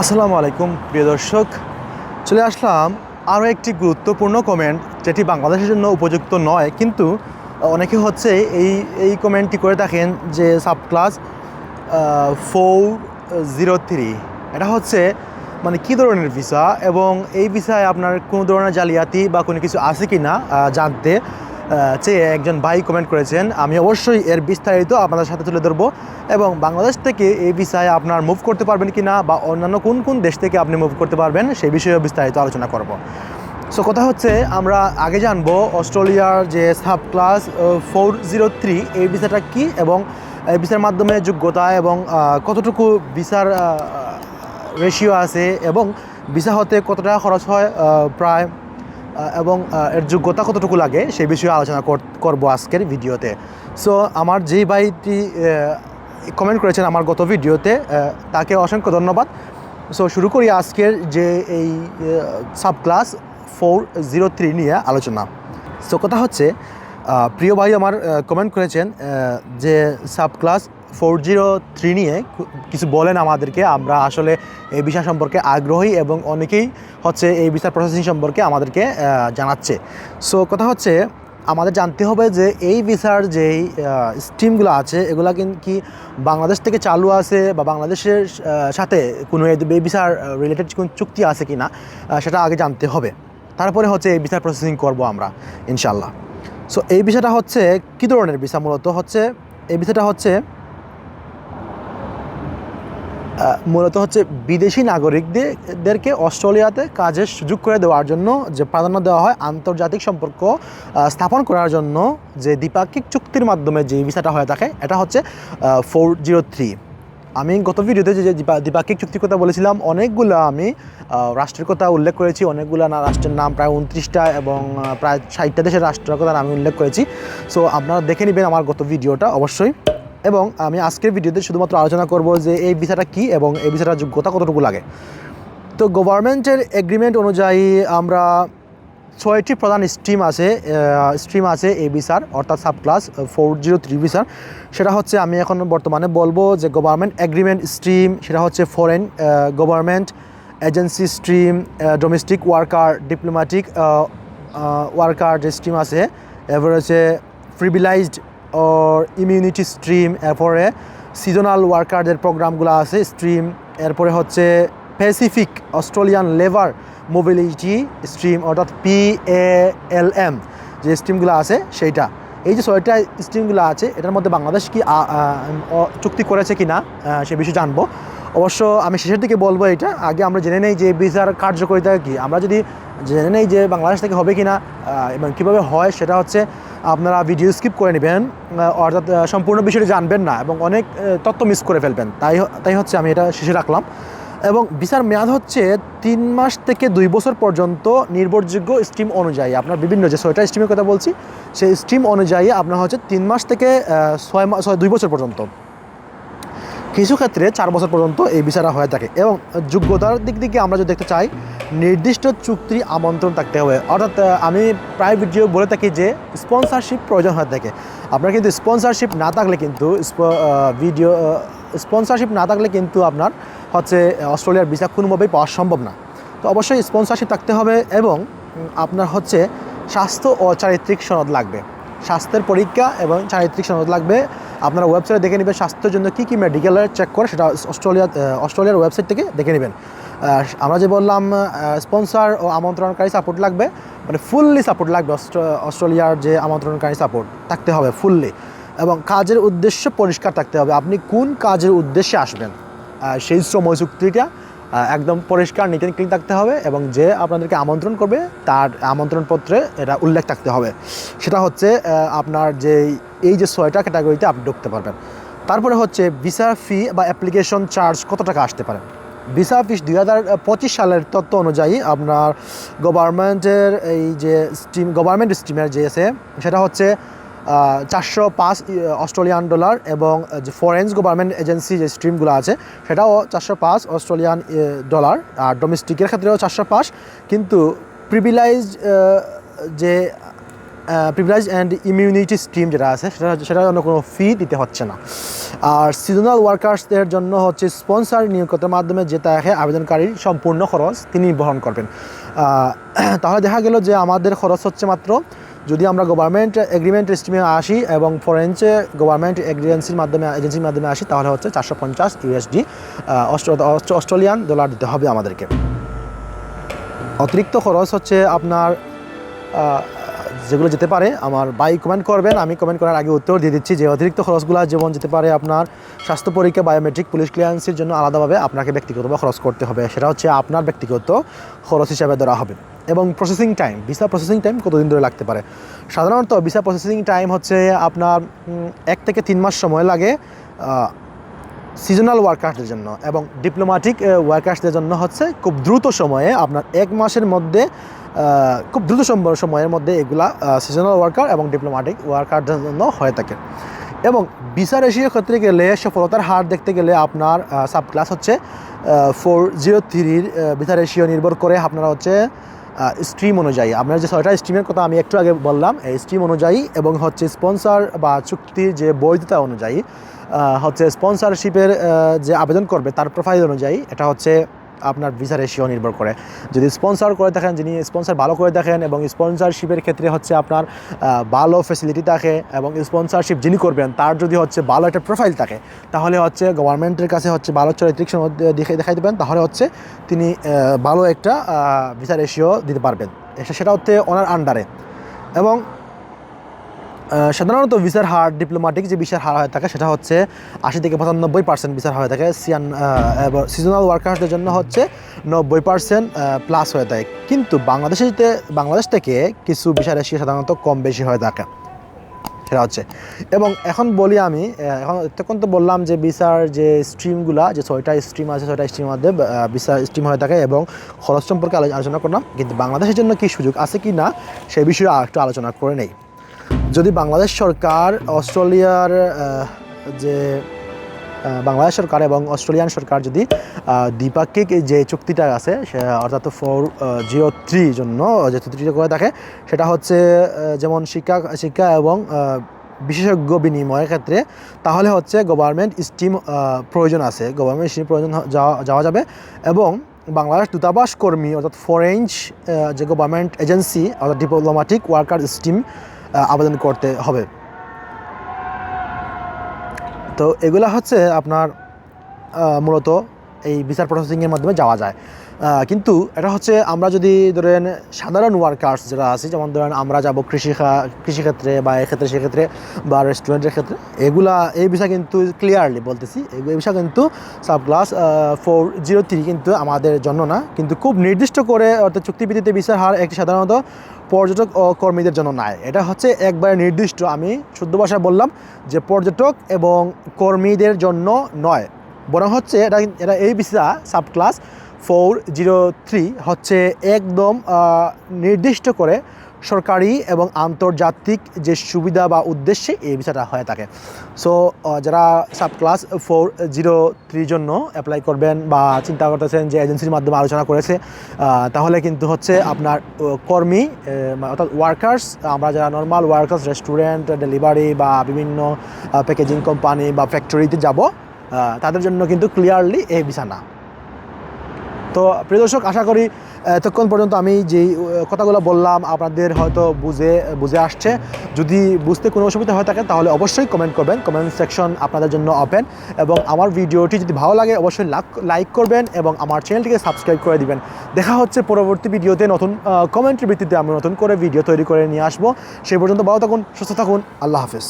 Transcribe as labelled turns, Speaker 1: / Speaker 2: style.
Speaker 1: আসসালামু আলাইকুম, প্রিয় দর্শক। চলে আসলাম আরও একটি গুরুত্বপূর্ণ কমেন্ট যেটি বাংলাদেশের জন্য উপযুক্ত নয়, কিন্তু অনেকে হচ্ছে এই এই কমেন্টটি করে থাকেন যে sub class four zero three এটা হচ্ছে মানে কী ধরনের ভিসা এবং এই ভিসায় আপনার কোনো ধরনের জালিয়াতি বা কোনো কিছু আছে কি না জানতে চেয়ে একজন ভাই কমেন্ট করেছেন। আমি অবশ্যই এর বিস্তারিত আপনাদের সাথে তুলে ধরবো এবং বাংলাদেশ থেকে এই ভিসায় আপনার মুভ করতে পারবেন কি না বা অন্যান্য কোন কোন দেশ থেকে আপনি মুভ করতে পারবেন সেই বিষয়ে বিস্তারিত আলোচনা করব। সো কথা হচ্ছে, আমরা আগে জানব অস্ট্রেলিয়ার যে sub class four zero three এই ভিসাটা কী এবং এই ভিসার মাধ্যমে যোগ্যতা এবং কতটুকু ভিসার রেশিও আছে এবং ভিসা হতে কত টাকা খরচ হয় প্রায় এবং এর যোগ্যতা কতটুকু লাগে সেই বিষয়ে আলোচনা কর- করব আজকের ভিডিওতে। সো আমার যেই ভাইটি কমেন্ট করেছেন আমার গত ভিডিওতে তাকে অসংখ্য ধন্যবাদ। সো শুরু করি আজকের যে এই sub class four zero three নিয়ে আলোচনা। সো কথা হচ্ছে প্রিয় ভাই আমার কমেন্ট করেছেন যে sub class four zero three নিয়ে কিছু বলেন আমাদেরকে। আমরা আসলে এই বিষয় সম্পর্কে আগ্রহী এবং অনেকেই হচ্ছে এই বিষয় প্রসেসিং সম্পর্কে আমাদেরকে জানাচ্ছে। সো কথা হচ্ছে, আমাদের জানতে হবে যে এই ভিসার যেই স্টিমগুলো আছে, এগুলা কিন- কি বাংলাদেশ থেকে চালু আছে বা বাংলাদেশের সাথে কোনো এই ভিসার রিলেটেড কোনো চুক্তি আছে কি না সেটা আগে জানতে হবে। তারপরে হচ্ছে এই ভিসার প্রসেসিং করব আমরা ইনশাল্লাহ সো এই বিষয়টা হচ্ছে কী ধরনের ভিসা মূলত হচ্ছে, এই বিষয়টা হচ্ছে মূলত হচ্ছে বিদেশি নাগরিকদেরকে অস্ট্রেলিয়াতে কাজের সুযোগ করে দেওয়ার জন্য যে প্রাধান্য দেওয়া হয়, আন্তর্জাতিক সম্পর্ক স্থাপন করার জন্য যে দ্বিপাক্ষিক চুক্তির মাধ্যমে যে ভিসাটা হয়ে থাকে, এটা হচ্ছে ফোর জিরো থ্রি আমি গত ভিডিওতে যে দ্বিপাক্ষিক চুক্তির কথা বলেছিলাম, অনেকগুলো আমি রাষ্ট্রের কথা উল্লেখ করেছি, অনেকগুলো না রাষ্ট্রের নাম প্রায় উনত্রিশটা এবং প্রায় ষাটটা দেশের রাষ্ট্রের কথা আমি উল্লেখ করেছি। সো আপনারা দেখে নেবেন আমার গত ভিডিওটা অবশ্যই। এবং আমি আজকের ভিডিওতে শুধুমাত্র আলোচনা করব যে এই ভিসাটা কী এবং এই ভিসাটার যোগ্যতা কতটুকু লাগে। তো গভর্নমেন্টের এগ্রিমেন্ট অনুযায়ী আমরা ছয়টি প্রধান স্ট্রিম আছে স্ট্রিম আছে এই ভিসার অর্থাৎ sub class four zero three ভিসার সেটা হচ্ছে আমি এখন বর্তমানে বলব যে গভর্নমেন্ট এগ্রিমেন্ট স্ট্রিম সেটা হচ্ছে foreign government agency stream domestic worker diplomatic worker যে স্ট্রিম আছে, এরপরে হচ্ছে প্রিভিলাইজড ওর ইমিউনিটি স্ট্রিম এরপরে সিজনাল ওয়ার্কারদের প্রোগ্রামগুলো আছে স্ট্রিম এরপরে হচ্ছে Pacific Australian labour mobility stream অর্থাৎ পি এল এম যে স্ট্রিমগুলো আছে সেইটা। এই যে ছয়টা স্ট্রিমগুলো আছে, এটার মধ্যে বাংলাদেশ কি চুক্তি করেছে কি না সে বিষয়ে জানব। অবশ্য আমি শেষের দিকে বলব এটা, আগে আমরা জেনে নেই যে ভিসার কার্যকারিতা কী। আমরা যদি জেনে নেই যে বাংলাদেশ থেকে হবে কি না এবং কীভাবে হয়, সেটা হচ্ছে আপনারা ভিডিও স্কিপ করে নেবেন অর্থাৎ সম্পূর্ণ বিষয়টি জানবেন না, এবং অনেক তথ্য মিস করে ফেলবেন। তাই তাই হচ্ছে আমি এটা শেষে রাখলাম। এবং ভিসার মেয়াদ হচ্ছে তিন মাস থেকে দুই বছর পর্যন্ত নির্ভরযোগ্য স্ট্রিম অনুযায়ী। আপনার বিভিন্ন যে ছয়টা স্ট্রিমের কথা বলছি, সেই স্ট্রিম অনুযায়ী আপনার হচ্ছে তিন মাস থেকে ছয় মাস দুই বছর পর্যন্ত। কিছু ক্ষেত্রে চার বছর পর্যন্ত এই বিচারা হয়ে থাকে এবং যোগ্যতার দিক থেকে আমরা যদি দেখতে চাই, নির্দিষ্ট চুক্তি আমন্ত্রণ থাকতে হবে। অর্থাৎ আমি প্রায় ভিডিও বলে থাকি যে স্পন্সরশিপ প্রয়োজন হয়ে থাকে। আপনার কিন্তু স্পন্সারশিপ না থাকলে কিন্তু ভিডিও স্পন্সরশিপ না থাকলে কিন্তু আপনার হচ্ছে অস্ট্রেলিয়ার ভিসা কোনোভাবেই পাওয়া সম্ভব না। তো অবশ্যই স্পন্সরশিপ থাকতে হবে এবং আপনার হচ্ছে স্বাস্থ্য ও চারিত্রিক সনদ লাগবে। স্বাস্থ্যের পরীক্ষা এবং চারিত্রিক সনদ লাগবে। আপনারা ওয়েবসাইটে দেখে নেবেন স্বাস্থ্যের জন্য কী কী মেডিকেলের চেক করে, সেটা অস্ট্রেলিয়া অস্ট্রেলিয়ার ওয়েবসাইট থেকে দেখে নেবেন। আমরা যে বললাম স্পন্সর ও আমন্ত্রণকারী সাপোর্ট লাগবে মানে ফুললি সাপোর্ট লাগবে অস্ট্র- অস্ট্রেলিয়ার যে আমন্ত্রণকারী সাপোর্ট থাকতে হবে ফুললি এবং কাজের উদ্দেশ্য পরিষ্কার থাকতে হবে। আপনি কোন কাজের উদ্দেশ্যে আসবেন? সেই শ্রম চুক্তিটা একদম পরিষ্কার নিট অ্যান্ড ক্লিন থাকতে হবে এবং যে আপনাদেরকে আমন্ত্রণ করবে, তার আমন্ত্রণপত্রে এটা উল্লেখ থাকতে হবে। সেটা হচ্ছে আপনার যে, এই যে ছয়টা ক্যাটাগরিতে আপনি ঢুকতে পারবেন। তারপরে হচ্ছে ভিসা ফি বা অ্যাপ্লিকেশন চার্জ কত টাকা আসতে পারে? ভিসা ফিস দুই হাজার পঁচিশ সালের তথ্য অনুযায়ী আপনার গভর্নমেন্টের এই যে স্টিম গভর্নমেন্ট স্টিমের যে আছে, সেটা হচ্ছে চারশো পাঁচ অস্ট্রেলিয়ান ডলার এবং যে ফরেন্স গভর্নমেন্ট এজেন্সি যে স্ট্রিমগুলো আছে, সেটাও চারশো পাঁচ অস্ট্রেলিয়ান ডলার। আর ডোমেস্টিকের ক্ষেত্রেও চারশো পাঁচ। কিন্তু প্রিভিলাইজ যে প্রিভিলাইজ অ্যান্ড ইমিউনিটি স্ট্রিম যেটা আছে, সেটা, সেটার জন্য কোনো ফি দিতে হচ্ছে না। আর সিজনাল ওয়ার্কার্সদের জন্য হচ্ছে স্পন্সার নিয়োগকর্তার মাধ্যমে যে তাকে আবেদনকারীর সম্পূর্ণ খরচ তিনি বহন করবেন। তাহলে দেখা গেল যে আমাদের খরচ হচ্ছে মাত্র যদি আমরা গভর্নমেন্ট এগ্রিমেন্ট স্টিমে আসি এবং ফরেন্সে গভর্নমেন্ট এজেন্সির মাধ্যমে এজেন্সির মাধ্যমে আসি, তাহলে হচ্ছে চারশো পঞ্চাশ ইউএসডি অস্ট্রেলিয়ান ডলার দিতে হবে আমাদেরকে। অতিরিক্ত খরচ হচ্ছে আপনার যেগুলো যেতে পারে, আমার বাই কমেন্ট করবেন, আমি কমেন্ট করার আগে উত্তর দিয়ে দিচ্ছি যে অতিরিক্ত খরচগুলো যেমন যেতে পারে আপনার স্বাস্থ্য পরীক্ষা বায়োমেট্রিক পুলিশ ক্লিয়ারেন্সের জন্য আলাদাভাবে আপনাকে ব্যক্তিগতভাবে খরচ করতে হবে। সেটা হচ্ছে আপনার ব্যক্তিগত খরচ হিসাবে ধরা হবে। এবং processing time visa processing time কতদিন ধরে লাগতে পারে? সাধারণত ভিসা প্রসেসিং টাইম হচ্ছে আপনার এক থেকে তিন মাস সময় লাগে সিজনাল ওয়ার্কার্সদের জন্য এবং ডিপ্লোম্যাটিক ওয়ার্কার্সদের জন্য হচ্ছে খুব দ্রুত সময়ে আপনার এক মাসের মধ্যে খুব দ্রুত সম- সময়ের মধ্যে এগুলা সিজনাল ওয়ার্কার এবং ডিপ্লোম্যাটিক ওয়ার্কারদের জন্য হয়ে থাকে। এবং ভিসা রেশিওর ক্ষেত্রে গেলে, সফলতার হার দেখতে গেলে আপনার সাব ক্লাস হচ্ছে ফোর জিরো থ্রির ভিসা রেশিও নির্ভর করে আপনারা হচ্ছে স্ট্রিম অনুযায়ী। আপনার যে ছয়টা স্ট্রিমের কথা আমি একটু আগে বললাম, এই স্ট্রিম অনুযায়ী এবং হচ্ছে স্পন্সর বা চুক্তির যে বৈধতা অনুযায়ী হচ্ছে স্পন্সরশিপের যে আবেদন করবে তার প্রোফাইল অনুযায়ী, এটা হচ্ছে আপনার ভিসা রেশিও নির্ভর করে। যদি স্পন্সর করে দেখেন, যিনি স্পন্সর ভালো করে দেখেন এবং স্পন্সরশিপের ক্ষেত্রে হচ্ছে আপনার ভালো ফেসিলিটি থাকে এবং স্পন্সরশিপ যিনি করবেন, তার যদি হচ্ছে ভালো একটা প্রোফাইল থাকে, তাহলে হচ্ছে গভর্নমেন্টের কাছে হচ্ছে ভালো চরিত্রিক দেখে দেখাই দেবেন। তাহলে হচ্ছে তিনি ভালো একটা ভিসা রেশিও দিতে পারবেন। সেটা হচ্ছে ওনার আন্ডারে এবং সাধারণত ভিসার হার ডিপ্লোম্যাটিক যে ভিসার হার হয়ে থাকে সেটা হচ্ছে আশি থেকে পঁচানব্বই পার্সেন্ট ভিসার হয়ে থাকে সিয়ান সিজনাল ওয়ার্কার্সদের জন্য হচ্ছে নব্বই পার্সেন্ট প্লাস হয়ে থাকে কিন্তু বাংলাদেশিতে বাংলাদেশ থেকে কিছু ভিসা রেশিও সাধারণত কম বেশি হয়ে থাকে সেটা হচ্ছে। এবং এখন বলি আমি এখন তখন তো বললাম যে ভিসার যে স্ট্রিমগুলা যে ছয়টা স্ট্রিম আছে, ছয়টা স্ট্রিমের মধ্যে ভিসা স্ট্রিম হয়ে থাকে এবং খরচ সম্পর্কে আলোচনা করলাম। কিন্তু বাংলাদেশের জন্য কি সুযোগ আছে কি না সেই বিষয়ে একটু আলোচনা করে নেই। যদি বাংলাদেশ সরকার, অস্ট্রেলিয়ার যে বাংলাদেশ সরকার এবং অস্ট্রেলিয়ান সরকার যদি দ্বিপাক্ষিক যে চুক্তিটা আছে, সে, অর্থাৎ ফোর জিরো থ্রি জন্য, যে চুক্তিটা করে থাকে, সেটা হচ্ছে যেমন শিক্ষা শিক্ষা এবং বিশেষজ্ঞ বিনিময়ের ক্ষেত্রে, তাহলে হচ্ছে গভর্নমেন্ট স্টিম প্রয়োজন আছে। গভর্নমেন্ট স্টিম প্রয়োজন যাওয়া যাবে এবং বাংলাদেশ দূতাবাস কর্মী, অর্থাৎ ফরেঞ্চ যে গভর্নমেন্ট এজেন্সি অর্থাৎ ডিপ্লোম্যাটিক ওয়ার্কার স্টিম আবেদন করতে হবে। তো এগুলা হচ্ছে আপনার মূলত এই ভিসার প্রসেসিংয়ের মাধ্যমে যাওয়া যায়। কিন্তু এটা হচ্ছে আমরা যদি ধরেন সাধারণ ওয়ার্কার্স যারা আছে, যেমন ধরেন আমরা যাব কৃষি কৃষিক্ষেত্রে বা এক্ষেত্রে সেক্ষেত্রে বা রেস্টুরেন্টের ক্ষেত্রে, এগুলা, এই বিষয় কিন্তু ক্লিয়ারলি বলতেছি। এই বিষয় কিন্তু sub class four zero three কিন্তু আমাদের জন্য না। কিন্তু খুব নির্দিষ্ট করে অর্থাৎ চুক্তিভিত্তিতে বিচার হার একটি সাধারণত পর্যটক ও কর্মীদের জন্য নয় এটা হচ্ছে একবারে নির্দিষ্ট। আমি শুদ্ধ ভাষায় বললাম যে পর্যটক এবং কর্মীদের জন্য নয়। বরং হচ্ছে এটা এটা এই visa subclass four zero three হচ্ছে একদম নির্দিষ্ট করে সরকারি এবং আন্তর্জাতিক যে সুবিধা বা উদ্দেশ্যে এই ভিসাটা হয়ে থাকে সো যারা সাব ক্লাস ফোর জিরো থ্রির জন্য অ্যাপ্লাই করবেন বা চিন্তা করতেছেন যে এজেন্সির মাধ্যমে আলোচনা করেছে তাহলে কিন্তু হচ্ছে আপনার কর্মী অর্থাৎ ওয়ার্কার্স আমরা যারা নর্মাল ওয়ার্কার্স রেস্টুরেন্ট ডেলিভারি বা বিভিন্ন প্যাকেজিং কোম্পানি বা ফ্যাক্টরিতে যাব তাদের জন্য কিন্তু ক্লিয়ারলি এই ভিসা না তো প্রিয় দর্শক, আশা করি এতক্ষণ পর্যন্ত আমি যেই কথাগুলো বললাম, আপনাদের হয়তো বুঝে বুঝে আসছে। যদি বুঝতে কোনো অসুবিধা হয়ে থাকে, তাহলে অবশ্যই কমেন্ট করবেন। কমেন্ট সেকশন আপনাদের জন্য ওপেন এবং আমার ভিডিওটি যদি ভালো লাগে, অবশ্যই লাইক করবেন এবং আমার চ্যানেলটিকে সাবস্ক্রাইব করে দিবেন। দেখা হচ্ছে পরবর্তী ভিডিওতে নতুন কমেন্টের ভিত্তিতে আমি নতুন করে ভিডিও তৈরি করে নিয়ে আসব। সেই পর্যন্ত ভালো থাকুন, সুস্থ থাকুন। আল্লাহ হাফেজ।